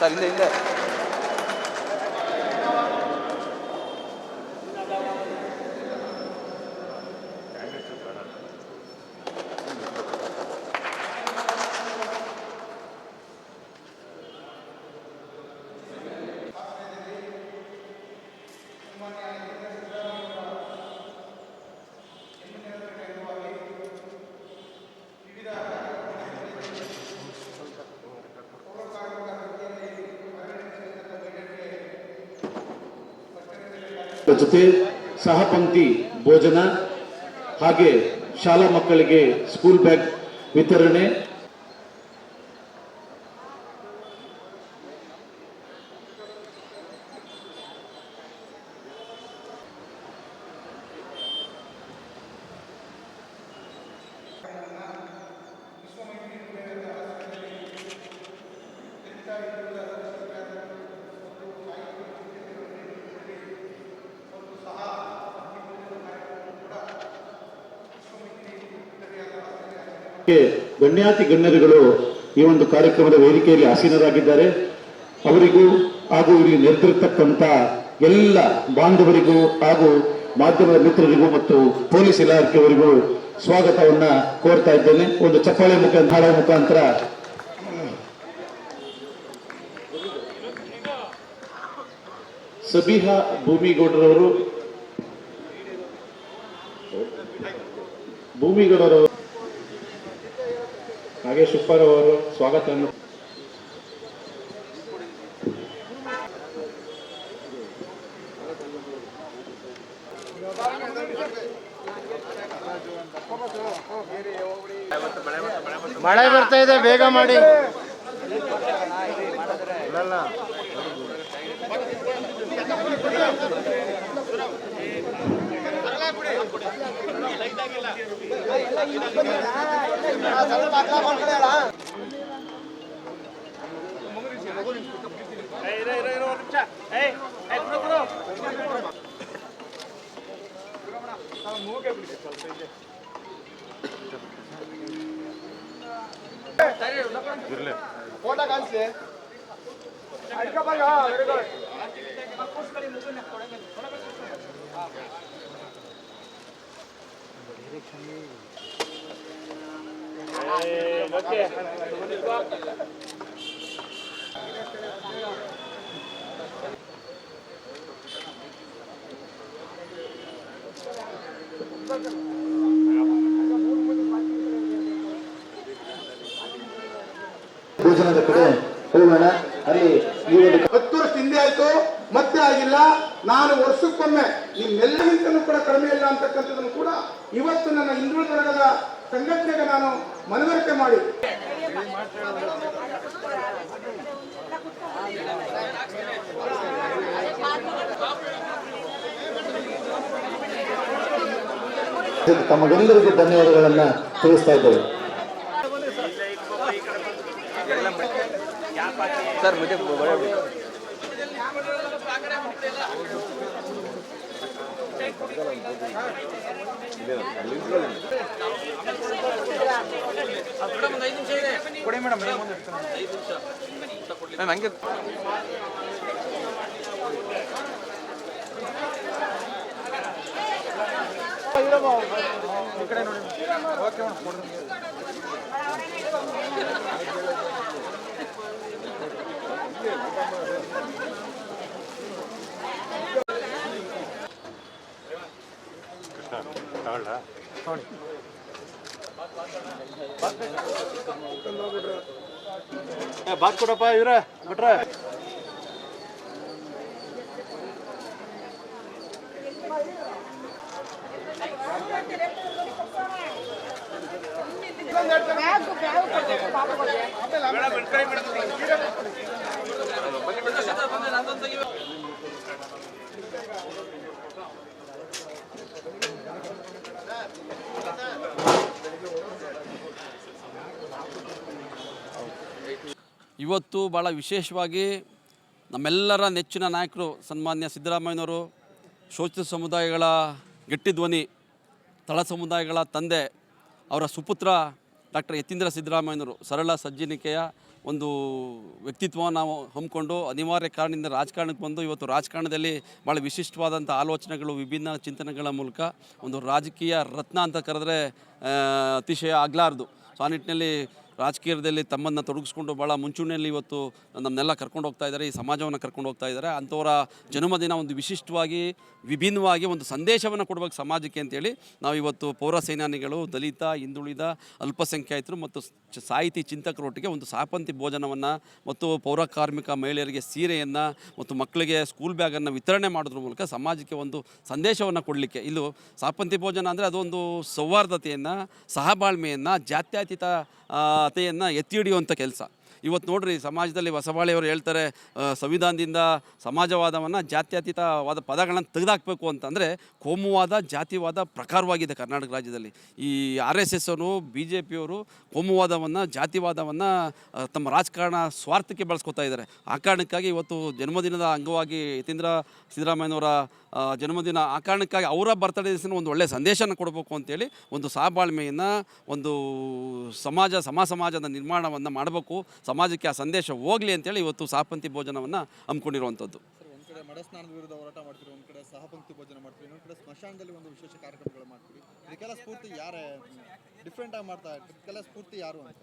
Sir ಹಿಂದೆ ಹಿಂದೆ ಜೊತೆ ಸಹಪಂಕ್ತಿ ಭೋಜನ ಹಾಗೆ ಶಾಲಾ ಮಕ್ಕಳಿಗೆ ಸ್ಕೂಲ್ ಬ್ಯಾಗ್ ವಿತರಣೆ ಗಣ್ಯಾತಿ ಗಣ್ಯರುಗಳು ಈ ಒಂದು ಕಾರ್ಯಕ್ರಮದ ವೇದಿಕೆಯಲ್ಲಿ ಆಸೀನರಾಗಿದ್ದಾರೆ. ಅವರಿಗೂ ಹಾಗೂ ಇಲ್ಲಿ ನೆರೆದಿರ್ತಕ್ಕಂಥ ಎಲ್ಲ ಬಾಂಧವರಿಗೂ ಹಾಗೂ ಮಾಧ್ಯಮದ ಮಿತ್ರರಿಗೂ ಮತ್ತು ಪೊಲೀಸ್ ಇಲಾಖೆಯವರಿಗೂ ಸ್ವಾಗತವನ್ನ ಕೋರ್ತಾ ಇದ್ದೇನೆ. ಒಂದು ಚಪ್ಪಾಳೆ ಮುಖ ಹಾಡುವ ಮುಖಾಂತರ. ಸಬಿಹಾ ಭೂಮಿಗೌಡರವರು ಭೂಮಿಗೌಡರವರು ನಾಗೇಶ್ ಸುಪ್ಪರ್ ಅವರು ಸ್ವಾಗತವನ್ನು. ಮಳೆ ಬರ್ತಾ ಇದೆ ಬೇಗ ಮಾಡಿ. ಫೋಟೋ ಕಾಣಿಸ್ಲಿ ವೆರಿ ಗುಡ್ ಭೋಜನದ ಕಡೆ ಹೋಗೋಣ ಅಲ್ಲಿ ಹತ್ತು ವರ್ಷ ಹಿಂದೆ ಆಯ್ತು ಮತ್ತೆ ಆಗಿಲ್ಲ. ನಾನು ವರ್ಷಕ್ಕೊಮ್ಮೆ ನಿಮ್ಮೆಲ್ಲರಿಗಿಂತಲೂ ಕೂಡ ಕಡಿಮೆ ಇಲ್ಲ ಅಂತಕ್ಕಂಥದ್ದನ್ನು ಕೂಡ ಇವತ್ತು ನನ್ನ ಹಿಂದುಳಿದ ವರ್ಗದ ಸಂಘಟನೆಗೆ ನಾನು ಮನವರಿಕೆ ಮಾಡಿ. ತಮಗೆಲ್ಲರಿಗೂ ಧನ್ಯವಾದಗಳನ್ನು ತಿಳಿಸ್ತಾ ಇದ್ದೇವೆ. सर ಕೊಡಿ ಮೇಡಮ್ ನಾನು ಹಂಗೆ ಈ ಕಡೆ ನೋಡಿ ಓಕೆ ಮೇಡಮ್ ಕೊಡಿ Thank. ಬಾತ್ ಕೊಡಪ್ಪ ಇವ್ರ ಬಿಟ್ರ ಇವತ್ತು ಭಾಳ ವಿಶೇಷವಾಗಿ ನಮ್ಮೆಲ್ಲರ ನೆಚ್ಚಿನ ನಾಯಕರು ಸನ್ಮಾನ್ಯ ಸಿದ್ದರಾಮಯ್ಯನವರು ಶೋಷಿತ ಸಮುದಾಯಗಳ ಗಟ್ಟಿ ಧ್ವನಿ, ತಳ ಸಮುದಾಯಗಳ ತಂದೆ, ಅವರ ಸುಪುತ್ರ ಡಾಕ್ಟರ್ ಯತೀಂದ್ರ ಸಿದ್ದರಾಮಯ್ಯನವರು, ಸರಳ ಸಜ್ಜನಿಕೆಯ ಒಂದು ವ್ಯಕ್ತಿತ್ವವನ್ನು ನಾವು ಹಮ್ಮಿಕೊಂಡು ಅನಿವಾರ್ಯ ಕಾರಣದಿಂದ ರಾಜಕಾರಣಕ್ಕೆ ಬಂದು ಇವತ್ತು ರಾಜಕಾರಣದಲ್ಲಿ ಭಾಳ ವಿಶಿಷ್ಟವಾದಂಥ ಆಲೋಚನೆಗಳು, ವಿಭಿನ್ನ ಚಿಂತನೆಗಳ ಮೂಲಕ ಒಂದು ರಾಜಕೀಯ ರತ್ನ ಅಂತ ಕರೆದ್ರೆ ಅತಿಶಯ ಆಗಲಾರ್ದು. ಸೊ, ಆ ನಿಟ್ಟಿನಲ್ಲಿ ರಾಜಕೀಯದಲ್ಲಿ ತಮ್ಮನ್ನು ತೊಡಗಿಸ್ಕೊಂಡು ಭಾಳ ಮುಂಚೂಣಿಯಲ್ಲಿ ಇವತ್ತು ನಮ್ಮನ್ನೆಲ್ಲ ಕರ್ಕೊಂಡು ಹೋಗ್ತಾ ಇದ್ದಾರೆ, ಈ ಸಮಾಜವನ್ನು ಕರ್ಕೊಂಡು ಹೋಗ್ತಾ ಇದ್ದಾರೆ. ಅಂಥವರ ಜನ್ಮದಿನ ಒಂದು ವಿಶಿಷ್ಟವಾಗಿ, ವಿಭಿನ್ನವಾಗಿ ಒಂದು ಸಂದೇಶವನ್ನು ಕೊಡಬೇಕು ಸಮಾಜಕ್ಕೆ ಅಂತೇಳಿ ನಾವು ಇವತ್ತು ಪೌರ ಸೇನಾನಿಗಳು ದಲಿತ, ಹಿಂದುಳಿದ, ಅಲ್ಪಸಂಖ್ಯಾತರು ಮತ್ತು ಸಾಹಿತಿ ಚಿಂತಕರೊಟ್ಟಿಗೆ ಒಂದು ಸಾಪಂತಿ ಭೋಜನವನ್ನು ಮತ್ತು ಪೌರ ಕಾರ್ಮಿಕ ಮಹಿಳೆಯರಿಗೆ ಸೀರೆಯನ್ನು ಮತ್ತು ಮಕ್ಕಳಿಗೆ ಸ್ಕೂಲ್ ಬ್ಯಾಗನ್ನು ವಿತರಣೆ ಮಾಡೋದ್ರ ಮೂಲಕ ಸಮಾಜಕ್ಕೆ ಒಂದು ಸಂದೇಶವನ್ನು ಕೊಡಲಿಕ್ಕೆ. ಇಲ್ಲೂ ಸಾಪಂತಿ ಭೋಜನ ಅಂದರೆ ಅದೊಂದು ಸೌಹಾರ್ದತೆಯನ್ನು, ಸಹಬಾಳ್ಮೆಯನ್ನು, ಜಾತ್ಯತೀತ ಆ, ಅತೆಯನ್ನು ಎತ್ತಿ ಹಿಡಿಯುವಂಥ ಕೆಲಸ. ಇವತ್ತು ನೋಡ್ರಿ, ಸಮಾಜದಲ್ಲಿ ಬಸವಾಳಿಯವರು ಹೇಳ್ತಾರೆ ಸಂವಿಧಾನದಿಂದ ಸಮಾಜವಾದವನ್ನು ಜಾತ್ಯತೀತವಾದ ಪದಗಳನ್ನು ತೆಗೆದಾಕಬೇಕು ಅಂತಂದರೆ ಕೋಮುವಾದ, ಜಾತಿವಾದ ಪ್ರಕಾರವಾಗಿದೆ ಕರ್ನಾಟಕ ರಾಜ್ಯದಲ್ಲಿ. ಈ ಆರ್ ಎಸ್ ಎಸ್ ಅವರು ಬಿ ಜೆ ಪಿಯವರು ಕೋಮುವಾದವನ್ನು, ಜಾತಿವಾದವನ್ನು ತಮ್ಮ ರಾಜಕಾರಣ ಸ್ವಾರ್ಥಕ್ಕೆ ಬಳಸ್ಕೊತಾ ಇದ್ದಾರೆ. ಆ ಕಾರಣಕ್ಕಾಗಿ ಇವತ್ತು ಜನ್ಮದಿನದ ಅಂಗವಾಗಿ ಯತೀಂದ್ರ ಸಿದ್ದರಾಮಯ್ಯನವರ ಜನ್ಮದಿನ, ಆ ಕಾರಣಕ್ಕಾಗಿ ಅವರ ಬರ್ತಡೇ ದಿವಸ ಒಂದು ಒಳ್ಳೆಯ ಸಂದೇಶನ ಕೊಡಬೇಕು ಅಂತೇಳಿ ಒಂದು ಸಹಬಾಳ್ಮೆಯನ್ನು, ಒಂದು ಸಮಾಜ ಸಮ ಸಮಾಜದ ನಿರ್ಮಾಣವನ್ನು ಮಾಡಬೇಕು. ಸಮಾಜಕ್ಕೆ ಆ ಸಂದೇಶ ಹೋಗಲಿ ಅಂತೇಳಿ ಇವತ್ತು ಸಾಪಂತಿ ಭೋಜನವನ್ನು ಹಮ್ಮಿಕೊಂಡಿರುವಂಥದ್ದು. ಕಡೆ ಮಡಸ್ನಾನದ ವಿರುದ್ಧ ಹೋರಾಟ ಮಾಡ್ತೀರಿ ಒಂದು ಕಡೆ ಸಹಪಂಕ್ತಿ ಭೋಜನ ಮಾಡ್ತೀರಿ ಇನ್ನೊಂದು ಕಡೆ ಸ್ಮಶಾನದಲ್ಲಿ ಒಂದು ವಿಶೇಷ ಕಾರ್ಯಕ್ರಮಗಳು ಮಾಡ್ತೀರಿ. ಇದಕ್ಕೆಲ್ಲ ಸ್ಫೂರ್ತಿ ಯಾರೇ ಡಿಫ್ರೆಂಟ್ ಆಗಿ ಮಾಡ್ತಾ ಇದಕ್ಕೆಲ್ಲ ಸ್ಫೂರ್ತಿ ಯಾರು ಅಂತ?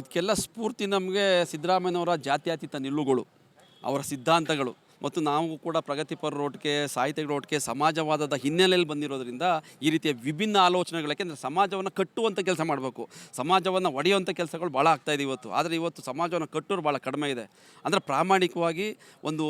ಇದಕ್ಕೆಲ್ಲ ಸ್ಫೂರ್ತಿ ನಮಗೆ ಸಿದ್ದರಾಮಯ್ಯನವರ ಜಾತ್ಯತೀತ ನಿಲುವುಗಳು ಅವರ ಸಿದ್ಧಾಂತಗಳು. ಮತ್ತು ನಾವು ಕೂಡ ಪ್ರಗತಿಪರರೊಟ್ಟಿಗೆ ಸಾಹಿತ್ಯಗಳೊಟ್ಟಿಗೆ ಸಮಾಜವಾದದ ಹಿನ್ನೆಲೆಯಲ್ಲಿ ಬಂದಿರೋದ್ರಿಂದ ಈ ರೀತಿಯ ವಿಭಿನ್ನ ಆಲೋಚನೆಗಳು ಯಾಕೆಂದರೆ ಸಮಾಜವನ್ನು ಕಟ್ಟುವಂಥ ಕೆಲಸ ಮಾಡಬೇಕು. ಸಮಾಜವನ್ನು ಒಡೆಯುವಂಥ ಕೆಲಸಗಳು ಭಾಳ ಆಗ್ತಾಯಿದೆ ಇವತ್ತು. ಆದರೆ ಇವತ್ತು ಸಮಾಜವನ್ನು ಕಟ್ಟೋರು ಭಾಳ ಕಡಿಮೆ ಇದೆ. ಅಂದರೆ ಪ್ರಾಮಾಣಿಕವಾಗಿ ಒಂದು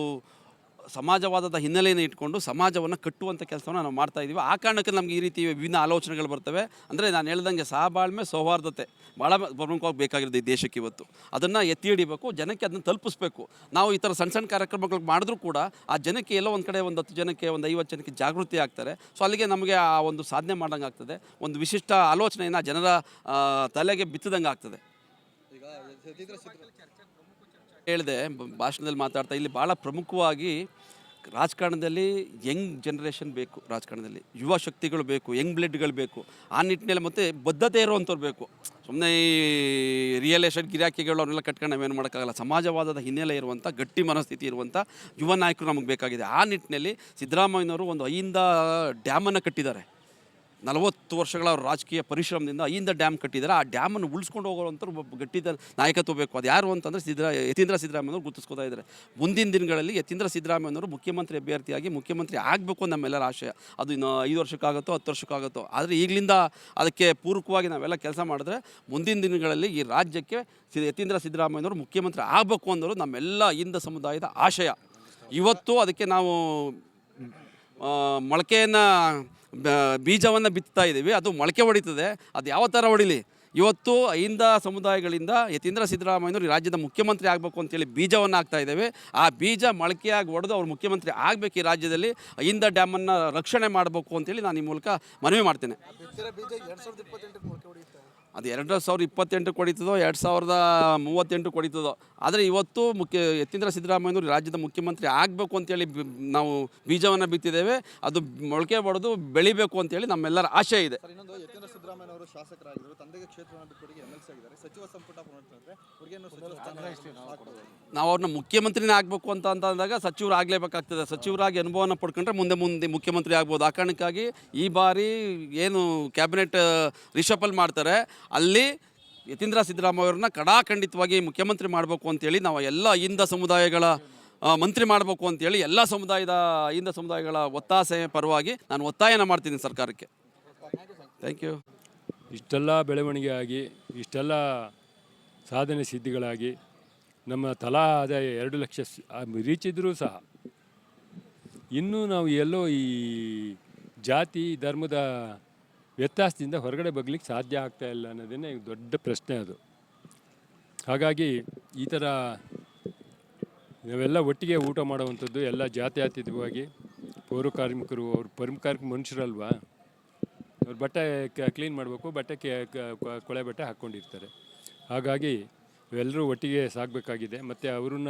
ಸಮಾಜವಾದದ ಹಿನ್ನೆಲೆಯನ್ನು ಇಟ್ಕೊಂಡು ಸಮಾಜವನ್ನು ಕಟ್ಟುವಂಥ ಕೆಲಸವನ್ನು ನಾವು ಮಾಡ್ತಾ ಇದ್ದೀವಿ ಆ ಕಾರಣಕ್ಕೆ ನಮಗೆ ಈ ರೀತಿ ವಿಭಿನ್ನ ಆಲೋಚನೆಗಳು ಬರ್ತವೆ. ಅಂದರೆ ನಾನು ಹೇಳ್ದಂಗೆ ಸಹಬಾಳ್ಮೆ ಸೌಹಾರ್ದತೆ ಭಾಳ ಪ್ರಮುಖವಾಗಿ ಬೇಕಾಗಿರೋದು ಈ ದೇಶಕ್ಕೆ ಇವತ್ತು. ಅದನ್ನು ಎತ್ತಿ ಹಿಡಿಬೇಕು, ಜನಕ್ಕೆ ಅದನ್ನು ತಲುಪಿಸ್ಬೇಕು. ನಾವು ಈ ಥರ ಸಣ್ಣ ಸಣ್ಣ ಕಾರ್ಯಕ್ರಮಗಳು ಮಾಡಿದ್ರೂ ಕೂಡ ಆ ಜನಕ್ಕೆ ಎಲ್ಲೋ ಒಂದು ಕಡೆ ಒಂದು ಹತ್ತು ಜನಕ್ಕೆ, ಒಂದು ಐವತ್ತು ಜನಕ್ಕೆ ಜಾಗೃತಿ ಆಗ್ತಾರೆ. ಸೊ ಅಲ್ಲಿಗೆ ನಮಗೆ ಆ ಒಂದು ಸಾಧನೆ ಮಾಡ್ದಂಗೆ ಆಗ್ತದೆ. ಒಂದು ವಿಶಿಷ್ಟ ಆಲೋಚನೆಯನ್ನು ಜನರ ತಲೆಗೆ ಬಿತ್ತದಂಗೆ ಆಗ್ತದೆ. ಹೇಳಿದೆ ಭಾಷಣದಲ್ಲಿ ಮಾತಾಡ್ತಾ, ಇಲ್ಲಿ ಭಾಳ ಪ್ರಮುಖವಾಗಿ ರಾಜಕಾರಣದಲ್ಲಿ ಯಂಗ್ ಜನ್ರೇಷನ್ ಬೇಕು, ರಾಜಕಾರಣದಲ್ಲಿ. ಯುವ ಶಕ್ತಿಗಳು ಬೇಕು, ಯಂಗ್ ಬ್ಲಡ್ಗಳು ಬೇಕು. ಆ ನಿಟ್ಟಿನಲ್ಲಿ ಮತ್ತು ಬದ್ಧತೆ ಇರುವಂಥವ್ರು ಬೇಕು. ಸುಮ್ಮನೆ ಈ ರಿಯಲ್ ಎಸ್ಟೇಟ್ ಗಿರಾಕಿಗಳು ಅವನ್ನೆಲ್ಲ ಕಟ್ಕೊಂಡು ನಾವೇನು ಮಾಡೋಕ್ಕಾಗಲ್ಲ. ಸಮಾಜವಾದದ ಹಿನ್ನೆಲೆ ಇರುವಂಥ, ಗಟ್ಟಿ ಮನಸ್ಥಿತಿ ಇರುವಂಥ ಯುವ ನಾಯಕರು ನಮಗೆ ಬೇಕಾಗಿದೆ. ಆ ನಿಟ್ಟಿನಲ್ಲಿ ಸಿದ್ದರಾಮಯ್ಯನವರು ಒಂದು ಐಯಿಂದ ಡ್ಯಾಮನ್ನು ಕಟ್ಟಿದ್ದಾರೆ. ನಲವತ್ತು ವರ್ಷಗಳ ರಾಜಕೀಯ ಪರಿಶ್ರಮದಿಂದ ಹಿಂದೆ ಡ್ಯಾಮ್ ಕಟ್ಟಿದ್ದಾರೆ. ಆ ಡ್ಯಾಮನ್ನು ಉಳಿಸ್ಕೊಂಡು ಒಬ್ಬ ಗಟ್ಟಿದ ನಾಯಕತ್ವ ಬೇಕು. ಅದು ಯಾರು ಅಂತಂದರೆ ಸಿದ್ದರಾ, ಯತೀಂದ್ರ ಸಿದ್ದರಾಮಯ್ಯನವರು ಗುರುತಿಸ್ಕೋತಾ ಇದ್ದಾರೆ. ಮುಂದಿನ ದಿನಗಳಲ್ಲಿ ಯತೀಂದ್ರ ಸಿದ್ದರಾಮಯ್ಯನವರು ಮುಖ್ಯಮಂತ್ರಿ ಅಭ್ಯರ್ಥಿಯಾಗಿ ಮುಖ್ಯಮಂತ್ರಿ ಆಗಬೇಕು ನಮ್ಮೆಲ್ಲರ ಆಶಯ. ಅದು ಇನ್ನು ಐದು ವರ್ಷಕ್ಕಾಗುತ್ತೋ, ಹತ್ತು ವರ್ಷಕ್ಕಾಗುತ್ತೋ. ಆದರೆ ಈಗಲಿಂದ ಅದಕ್ಕೆ ಪೂರಕವಾಗಿ ನಾವೆಲ್ಲ ಕೆಲಸ ಮಾಡಿದ್ರೆ ಮುಂದಿನ ದಿನಗಳಲ್ಲಿ ಈ ರಾಜ್ಯಕ್ಕೆ ಯತೀಂದ್ರ ಸಿದ್ದರಾಮಯ್ಯನವರು ಮುಖ್ಯಮಂತ್ರಿ ಆಗಬೇಕು ಅನ್ನೋದು ನಮ್ಮೆಲ್ಲ ಹಿಂದ ಸಮುದಾಯದ ಆಶಯ. ಇವತ್ತು ಅದಕ್ಕೆ ನಾವು ಮೊಳಕೆಯನ್ನು ಬೀಜವನ್ನು ಬಿತ್ತಾ ಇದ್ದೀವಿ. ಅದು ಮೊಳಕೆ ಹೊಡಿತದೆ. ಅದು ಯಾವ ಥರ ಹೊಡಿಲಿ? ಇವತ್ತು ಅಹಿಂದ ಸಮುದಾಯಗಳಿಂದ ಯತೀಂದ್ರ ಸಿದ್ದರಾಮಯ್ಯನವರು ಈ ರಾಜ್ಯದ ಮುಖ್ಯಮಂತ್ರಿ ಆಗಬೇಕು ಅಂತೇಳಿ ಬೀಜವನ್ನು ಹಾಕ್ತಾ ಇದ್ದೇವೆ. ಆ ಬೀಜ ಮೊಳಕೆಯಾಗಿ ಹೊಡೆದು ಅವ್ರು ಮುಖ್ಯಮಂತ್ರಿ ಆಗಬೇಕು ಈ ರಾಜ್ಯದಲ್ಲಿ. ಅಹಿಂದ ಡ್ಯಾಮನ್ನು ರಕ್ಷಣೆ ಮಾಡಬೇಕು ಅಂತೇಳಿ ನಾನು ಈ ಮೂಲಕ ಮನವಿ ಮಾಡ್ತೇನೆ. ಅದು ಎರಡು ಸಾವಿರದ ಇಪ್ಪತ್ತೆಂಟು ಕೊಡಿತದೋ, ಎರಡು ಸಾವಿರದ ಮೂವತ್ತೆಂಟು ಕೊಡಿತದೋ. ಆದರೆ ಇವತ್ತು ಮುಖ್ಯ, ಯತೀಂದ್ರ ಸಿದ್ದರಾಮಯ್ಯನವರು ರಾಜ್ಯದ ಮುಖ್ಯಮಂತ್ರಿ ಆಗಬೇಕು ಅಂತೇಳಿ ನಾವು ಬೀಜವನ್ನು ಬಿತ್ತಿದ್ದೇವೆ. ಅದು ಮೊಳಕೆ ಬಡಿದು ಬೆಳಿಬೇಕು ಅಂತೇಳಿ ನಮ್ಮೆಲ್ಲರ ಆಶೆ ಇದೆ. ಸಿದ್ದರಾಮಯ್ಯ ಅವರು ಶಾಸಕರಾಗಿದ್ದರು ತಂದೆಗೆ ಕ್ಷೇತ್ರವನ್ನು ಬಿಟ್ಟುಕೊಡಿ ಎಂ ಎಲ್ ಸಿ ಆಗಿದ್ದಾರೆ. ಸಚಿವ ಸಂಪುಟ ಪುನರ್ತಂದ್ರೆ ಅವ್ರಿಗೇನು ಸಚಿವ ಸ್ಥಾನ ಹಾಕ್ಬೋದು. ನಾವು ಅವ್ರನ್ನ ಮುಖ್ಯಮಂತ್ರಿನೇ ಆಗಬೇಕು ಅಂತ ಅಂತ ಅಂದಾಗ ಸಚಿವರು ಆಗಲೇಬೇಕಾಗ್ತದೆ. ಸಚಿವರಾಗಿ ಅನುಭವನ ಪಡ್ಕೊಂಡ್ರೆ ಮುಂದೆ ಮುಂದೆ ಮುಖ್ಯಮಂತ್ರಿ ಆಗ್ಬೋದು. ಆ ಕಾರಣಕ್ಕಾಗಿ ಈ ಬಾರಿ ಏನು ಕ್ಯಾಬಿನೆಟ್ ರಿಷಫಲ್ ಮಾಡ್ತಾರೆ. ಅಲ್ಲಿ ಯತೀಂದ್ರ ಸಿದ್ದರಾಮಯ್ಯವ್ರನ್ನ ಕಡಾಖಂಡಿತವಾಗಿ ಮುಖ್ಯಮಂತ್ರಿ ಮಾಡಬೇಕು ಅಂತೇಳಿ ನಾವು ಎಲ್ಲ ಹಿಂದ ಸಮುದಾಯಗಳ ಮಂತ್ರಿ ಮಾಡಬೇಕು ಅಂತೇಳಿ ಎಲ್ಲ ಸಮುದಾಯದ ಹಿಂದ ಸಮುದಾಯಗಳ ಒತ್ತಾಸೆ ಪರವಾಗಿ ನಾನು ಒತ್ತಾಯನ ಮಾಡ್ತೀನಿ ಸರ್ಕಾರಕ್ಕೆ. ಥ್ಯಾಂಕ್ ಯು ಇಷ್ಟೆಲ್ಲ ಬೆಳವಣಿಗೆ ಆಗಿ ಇಷ್ಟೆಲ್ಲ ಸಾಧನೆ ಸಿದ್ಧಿಗಳಾಗಿ, ನಮ್ಮ ತಲಾ ಆದಾಯ ಎರಡು ಲಕ್ಷ ರೀಚಿದ್ರೂ ಸಹ ಇನ್ನೂ ನಾವು ಎಲ್ಲೋ ಈ ಜಾತಿ, ಧರ್ಮದ ವ್ಯತ್ಯಾಸದಿಂದ ಹೊರಗಡೆ ಬಗ್ಲಿಕ್ಕೆ ಸಾಧ್ಯ ಆಗ್ತಾ ಇಲ್ಲ ಅನ್ನೋದೇ ದೊಡ್ಡ ಪ್ರಶ್ನೆ ಅದು. ಹಾಗಾಗಿ ಈ ಥರ ನಾವೆಲ್ಲ ಒಟ್ಟಿಗೆ ಊಟ ಮಾಡುವಂಥದ್ದು ಎಲ್ಲ ಜಾತ್ಯಾತೀತವಾಗಿ ಪೌರ ಕಾರ್ಮಿಕರು ಅವ್ರು ಪರಮ ಮನುಷ್ಯರಲ್ವಾ? ಅವ್ರು ಬಟ್ಟೆ ಕ್ಲೀನ್ ಮಾಡಬೇಕು, ಬಟ್ಟೆ ಕೊಳೆ ಬಟ್ಟೆ ಹಾಕ್ಕೊಂಡಿರ್ತಾರೆ. ಹಾಗಾಗಿ ಇವೆಲ್ಲರೂ ಒಟ್ಟಿಗೆ ಸಾಗಬೇಕಾಗಿದೆ ಮತ್ತು ಅವ್ರನ್ನ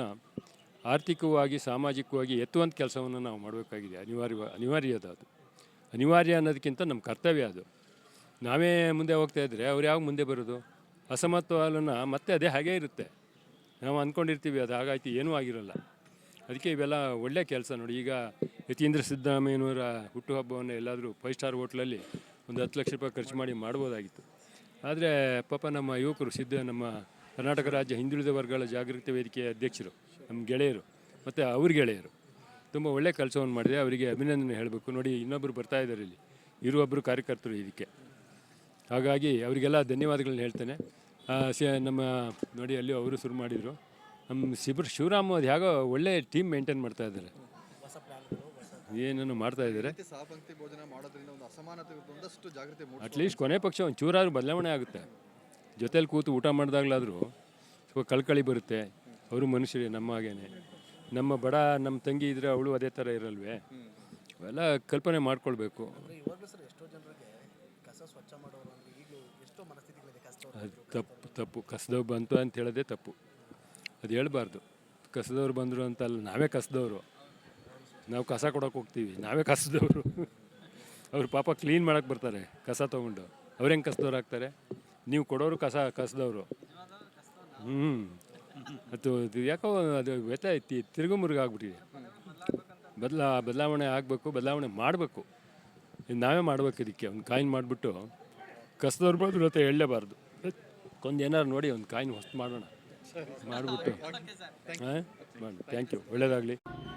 ಆರ್ಥಿಕವಾಗಿ, ಸಾಮಾಜಿಕವಾಗಿ ಎತ್ತುವಂಥ ಕೆಲಸವನ್ನು ನಾವು ಮಾಡಬೇಕಾಗಿದೆ. ಅನಿವಾರ್ಯ ಅನಿವಾರ್ಯ ಅದು. ಅನಿವಾರ್ಯ ಅನ್ನೋದಕ್ಕಿಂತ ನಮ್ಮ ಕರ್ತವ್ಯ ಅದು. ನಾವೇ ಮುಂದೆ ಹೋಗ್ತಾ ಇದ್ದರೆ ಅವ್ರು ಯಾವಾಗ ಮುಂದೆ ಬರೋದು? ಅಸಮತೋಲನ ಮತ್ತೆ ಅದೇ ಹಾಗೇ ಇರುತ್ತೆ. ನಾವು ಅಂದ್ಕೊಂಡಿರ್ತೀವಿ ಅದು ಹಾಗಾಯ್ತು, ಏನೂ ಆಗಿರಲ್ಲ. ಅದಕ್ಕೆ ಇವೆಲ್ಲ ಒಳ್ಳೆ ಕೆಲಸ ನೋಡಿ. ಈಗ ಯತೀಂದ್ರ ಸಿದ್ದರಾಮಯ್ಯನವರ ಹುಟ್ಟುಹಬ್ಬವನ್ನು ಎಲ್ಲಾದರೂ ಫೈವ್ ಸ್ಟಾರ್ ಹೋಟ್ಲಲ್ಲಿ ಒಂದು ಹತ್ತು ಲಕ್ಷ ರೂಪಾಯಿ ಖರ್ಚು ಮಾಡಿ ಮಾಡ್ಬೋದಾಗಿತ್ತು. ಆದರೆ ಪಾಪ ನಮ್ಮ ಯುವಕರು ಸಿದ್ಧ ನಮ್ಮ ಕರ್ನಾಟಕ ರಾಜ್ಯ ಹಿಂದುಳಿದ ವರ್ಗಗಳ ಜಾಗೃತಿ ವೇದಿಕೆಯ ಅಧ್ಯಕ್ಷರು, ನಮ್ಮ ಗೆಳೆಯರು ಮತ್ತು ಅವ್ರ ಗೆಳೆಯರು ತುಂಬ ಒಳ್ಳೆಯ ಕೆಲಸವನ್ನು ಮಾಡಿದೆ ಅವರಿಗೆ ಅಭಿನಂದನೆ ಹೇಳಬೇಕು. ನೋಡಿ ಇನ್ನೊಬ್ಬರು ಬರ್ತಾ ಇದ್ದಾರೆ ಇಲ್ಲಿ. ಇರುವೊಬ್ಬರು ಕಾರ್ಯಕರ್ತರು ಇದಕ್ಕೆ. ಹಾಗಾಗಿ ಅವರಿಗೆಲ್ಲ ಧನ್ಯವಾದಗಳನ್ನ ಹೇಳ್ತೇನೆ. ನಮ್ಮ, ನೋಡಿ, ಅಲ್ಲಿ ಅವರು ಶುರು ಮಾಡಿದರು. ನಮ್ಮ ಶಿಬಿರ್ ಶಿವರಾಮ್ ಅದು ಹೇಗೋ ಒಳ್ಳೆಯ ಟೀಮ್ ಮೇಂಟೈನ್ ಮಾಡ್ತಾ ಇದ್ದಾರೆ. ಏನನ್ನು ಮಾಡ್ತಾ ಇದ್ದಾರೆ. ರೀತಿ ಸಹಪಂಕ್ತಿ ಭೋಜನ ಮಾಡೋದ್ರಿಂದ ಒಂದು ಅಸಮಾನತೆ ವಿರುದ್ಧ ಒಂದಷ್ಟು ಜಾಗೃತಿ ಮೂಡಿಸ್ಬೋದು ಅಟ್ಲೀಸ್ಟ್ ಕೊನೆ ಪಕ್ಷ ಒಂದು ಚೂರಾದ್ರೂ ಬದಲಾವಣೆ ಆಗುತ್ತೆ. ಜೊತೇಲಿ ಕೂತು ಊಟ ಮಾಡಿದಾಗಲಾದರೂ ಸ್ವಲ್ಪ ಕಳ್ಕಳಿ ಬರುತ್ತೆ. ಅವರು ಮನುಷ್ಯರೇ ನಮ್ಮ ಹಾಗೇನೆ. ನಮ್ಮ ಬಡ ನಮ್ಮ ತಂಗಿ ಇದ್ರೆ ಅವಳು ಅದೇ ಥರ ಇರಲ್ವೇ? ಅವೆಲ್ಲ ಕಲ್ಪನೆ ಮಾಡ್ಕೊಳ್ಬೇಕು. ಅದು ತಪ್ಪು ತಪ್ಪು. ಕಸದವ್ರು ಬಂತು ಅಂತ ಹೇಳೋದೇ ತಪ್ಪು. ಅದು ಹೇಳ್ಬಾರ್ದು. ಕಸದವ್ರು ಬಂದರು ಅಂತಲ್ಲ ನಾವೇ ಕಸದವರು. ನಾವು ಕಸ ಕೊಡೋಕೆ ಹೋಗ್ತೀವಿ. ನಾವೇ ಕಸದವರು. ಅವ್ರು ಪಾಪ ಕ್ಲೀನ್ ಮಾಡಕ್ಕೆ ಬರ್ತಾರೆ. ಕಸ ತೊಗೊಂಡು. ಅವ್ರು ಹೆಂಗೆ ಕಸದವ್ರು ಆಗ್ತಾರೆ? ನೀವು ಕೊಡೋರು ಕಸ ಕಸದವರು. ಹ್ಞೂ ಅದು ಯಾಕೋ ಅದು ಐತಿ. ತಿರುಗು ಮುರುಗ ಆಗ್ಬಿಟ್ಟಿದೆ. ಬದಲಾ ಬದಲಾವಣೆ ಆಗಬೇಕು ಬದಲಾವಣೆ ಮಾಡಬೇಕು. ನಾವೇ ಮಾಡ್ಬೇಕು ಇದಕ್ಕೆ. ಒಂದು ಕಾಯಿನ್ ಮಾಡಿಬಿಟ್ಟು ಕಸದವ್ರು ಬಂದ್ರು ಅಂತ ಹೇಳಲೇಬಾರ್ದು ಒಂದು ಏನಾರು ನೋಡಿ ಒಂದು ಕಾಯಿನ್ ಹೊಸ್ತು ಮಾಡೋಣ. ಮಾಡಿಬಿಟ್ಟು. ಹಾಂ? ಮಾಡಿ ಥ್ಯಾಂಕ್ ಯು ಒಳ್ಳೆಯದಾಗಲಿ